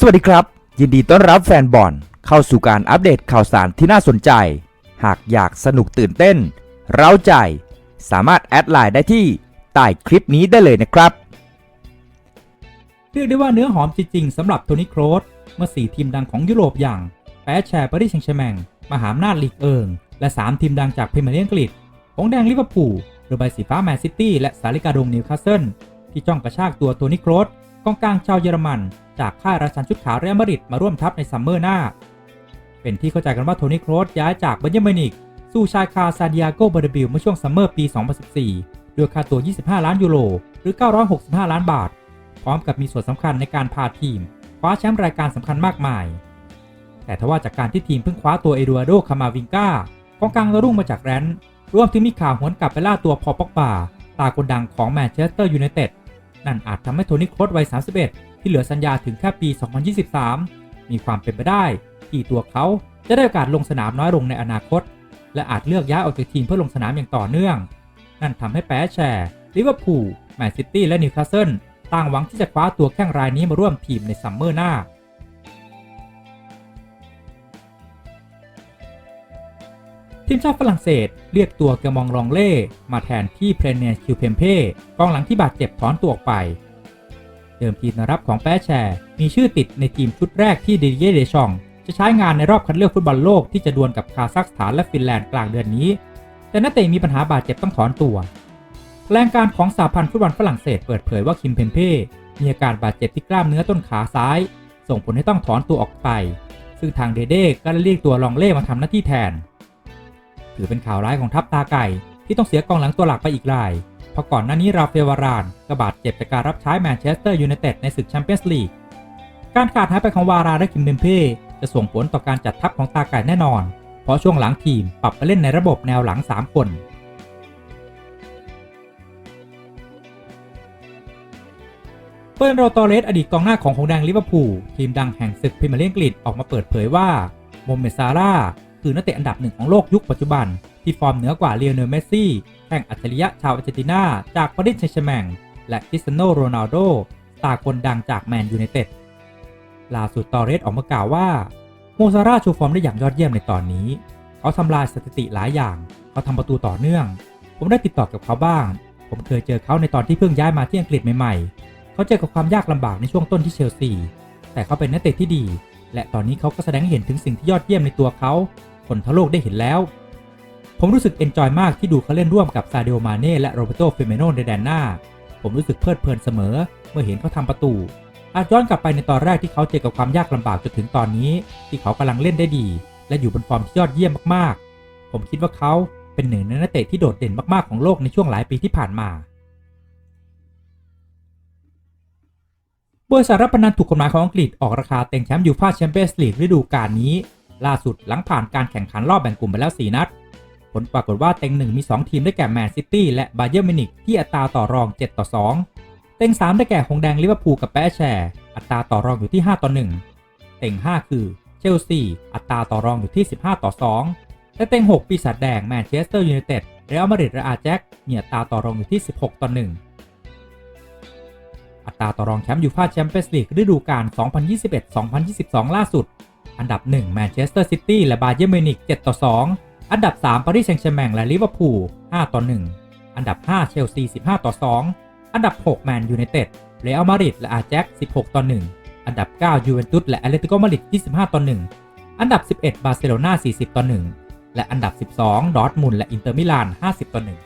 สวัสดีครับ ยินดีต้อนรับแฟนบอลเข้าสู่การอัปเดตข่าวสารที่น่าสนใจ หากอยากสนุกตื่นเต้น เร้าใจ สามารถแอดไลน์ได้ที่ใต้คลิปนี้ได้เลยนะครับ เรียกได้ว่าเนื้อหอมจริงๆสำหรับโทนี่โครสเมื่อ 4 ทีมดังของยุโรปอย่างแปแชร์ปารีสแซงต์แชร์แมงมหาอำนาจลีกเอิง และ 3 ทีมดังจากพรีเมียร์ลีกอังกฤษหงแดงลิเวอร์พูลเรือใบสีฟ้าแมนซิตี้และสาลิกาดงนิวคาสเซิลที่จ้องกระชากตัวโทนี่โครส กองกลางชาวเยอรมันจากค่ายราชันชุดขาวเรอัลมาดริดมาร่วมทัพในซัมเมอร์หน้า เป็นที่เข้าใจกันว่าโทนี่โครสย้ายจากเบนเยอร์มินิกสู่ชายคาซานดิอาโกบอร์เบิลเมื่อช่วงซัมเมอร์ปี 2014 ด้วยค่าตัว 25 ล้านยูโรหรือ 965 ล้านบาท พร้อมกับมีส่วนสำคัญในการพาทีมคว้าแชมป์รายการสำคัญมากมาย แต่ทว่าจากการที่ทีมเพิ่งคว้าตัวเอดูอาร์โดคามาวิงกากองกลางรุ่งมาจากแรนท์รวมถึงมีข่าวหวนกลับไปล่าตัวพอปอกบาตาคนดังของแมนเชสเตอร์ยูไนเต็ด นั่นอาจทำให้โทนี่โครสวัย 31 ที่เหลือสัญญาถึงแค่ปี 2023 มีความเป็นไปได้ที่ตัวเขาจะได้โอกาสลงสนามน้อยลงในอนาคต และอาจเลือกย้ายออกจากทีมเพื่อลงสนามอย่างต่อเนื่อง นั่นทำให้แปรแชร์ลิเวอร์พูลแมนซิตี้และนิวคาสเซิลต่างหวังที่จะคว้าตัวแข้งรายนี้มาร่วมทีมในซัมเมอร์หน้า ทีมชาติฝรั่งเศสเรียกตัวเกมองรองเล่มาแทนที่เพรเนคิวเพมเพ่กองหลังที่บาดเจ็บถอนตัวออกไป เดิมทีมรับของแปรแชร์ มีชื่อติดในทีมชุดแรกที่เดเยเดชอง จะใช้งานในรอบคัดเลือกฟุตบอลโลกที่จะดวลกับคาซัคสถานและฟินแลนด์กลางเดือนนี้ แต่นักเตะมีปัญหาบาดเจ็บต้องถอนตัวแถลงการของสาพันธ์ฟุตบอลฝรั่งเศสเปิดเผยว่าคิมเพมเพ่มีอาการบาดเจ็บที่กล้ามเนื้อต้นขาซ้าย ส่งผลให้ต้องถอนตัวออกไป ซึ่งทางเดเด้ก็ได้เรียกตัวลองเล่มาทำหน้าที่แทน ถือเป็นข่าวร้ายของทัพตาไก่ ที่ต้องเสียกองหลังตัวหลักไปอีกรายเพราะก่อนหน้านี้ราเฟลวารานก็บาดเจ็บจากการรับใช้แมนเชสเตอร์ยูไนเต็ดในศึกแชมเปี้ยนส์ลีกการขาดหายไปของวาราและคิมเบมเพ่จะส่งผลต่อการจัดทัพของตาไก่แน่นอน เพราะช่วงหลังทีมปรับไปเล่นในระบบแนวหลัง 3 คน เฟิร์นโรตอเรสอดีตกองหน้าของหงแดงลิเวอร์พูลทีมดังแห่งศึกพรีเมียร์ลีกอังกฤษออกมาเปิดเผยว่าโมเมซาร่า คือนักเตะอันดับหนึ่งของโลกยุคปัจจุบัน ที่ฟอร์มเหนือกว่าเลโอเนลเมสซี่แข่งอัจฉริยะชาวอาร์เจนตินาจากปารีสแซงต์แชร์แมงและคริสเตียโนโรนัลโดตาคนดังจากแมนยูไนเต็ดล่าสุดตอเรสออกมากล่าวว่าโมซาร่าชว์ฟอร์มได้อย่างยอดเยี่ยมในตอนนี้ เขาทำลายสถิติหลายอย่าง เขาทำประตูต่อเนื่อง ผมได้ติดต่อกับเขาบ้าง ผมเคยเจอเขาในตอนที่เพิ่งย้ายมาที่อังกฤษใหม่ๆ เขาเจอกับความยากลำบากในช่วงต้นที่เชลซี แต่เขาเป็นนักเตะที่ดี และตอนนี้เขาก็แสดงให้เห็นถึงสิ่งที่ยอดเยี่ยมในตัวเขาคนทั้งโลกได้เห็นแล้ว ผมรู้สึกเอนจอยมากที่ดูเขาเล่นร่วมกับซาเดโอมาเน่และโรเบโตเฟเมโนในแดนหน้า ผมรู้สึกเพลิดเพลินเสมอ เมื่อเห็นเขาทำประตู อาจย้อนกลับไปในตอนแรกที่เขาเจอกับความยากลำบากจนถึงตอนนี้ ที่เขากำลังเล่นได้ดี และอยู่บนฟอร์มที่ยอดเยี่ยมมากๆ ผมคิดว่าเขาเป็นหนึ่งในนักเตะที่โดดเด่นมากๆของโลกในช่วงหลายปีที่ผ่านมา บริษัทรับพนันถูกกฎหมายของอังกฤษออกราคาเต็งแชมป์ยูฟ่าแชมเปี้ยนส์ลีกฤดูกาลนี้ ล่าสุดหลังผ่านการแข่งขันรอบแบ่งกลุ่มไปแล้ว 4 นัด ผลปรากฏว่าเต็งหนึ่งมี 2 ทีมได้แก่แมนซิตี้และบาเยิร์มินิกที่อัตราต่อรอง 7 ต่อ 2 เต็ง 3 ได้แก่หงแดงลิเวอร์พูลกับแปะแชร์อัตราต่อรองอยู่ที่ 5 ต่อ 1 เต็ง 5 คือเชลซีอัตราต่อรองอยู่ที่ 15 ต่อ 2 และเต็ง 6 ปีศาจแดงแมนเชสเตอร์ยูไนเต็ดเรอัลมาดริดและอาร์แจ็คมีอัตราต่อรองอยู่ที่ 16 ต่อ 1 อัตราต่อรองแชมป์ยูฟ่าแชมเปี้ยนส์ลีกฤดูกาล 2021-2022 ล่าสุด อันดับ 1 แมนเชสเตอร์ซิตี้และบาเยิร์นมิวนิก7ต่อ 2 อันดับ 3 ปารีสแซงต์แชร์แมงและลิเวอร์พูล5ต่อ 1 อันดับ 5 เชลซี 15 ต่อ 2 อันดับ 6 แมนยูไนเต็ดเรอัลมาดริดและอาแจ็ค16 ต่อ 1 อันดับ 9 ยูเวนตุสและแอตเลติโกมาดริด25 ต่อ 1 อันดับ 11 บาร์เซโลนา40 ต่อ 1 และอันดับ 12 ดอร์ทมุนและอินเตอร์มิลาน 50 ต่อ 1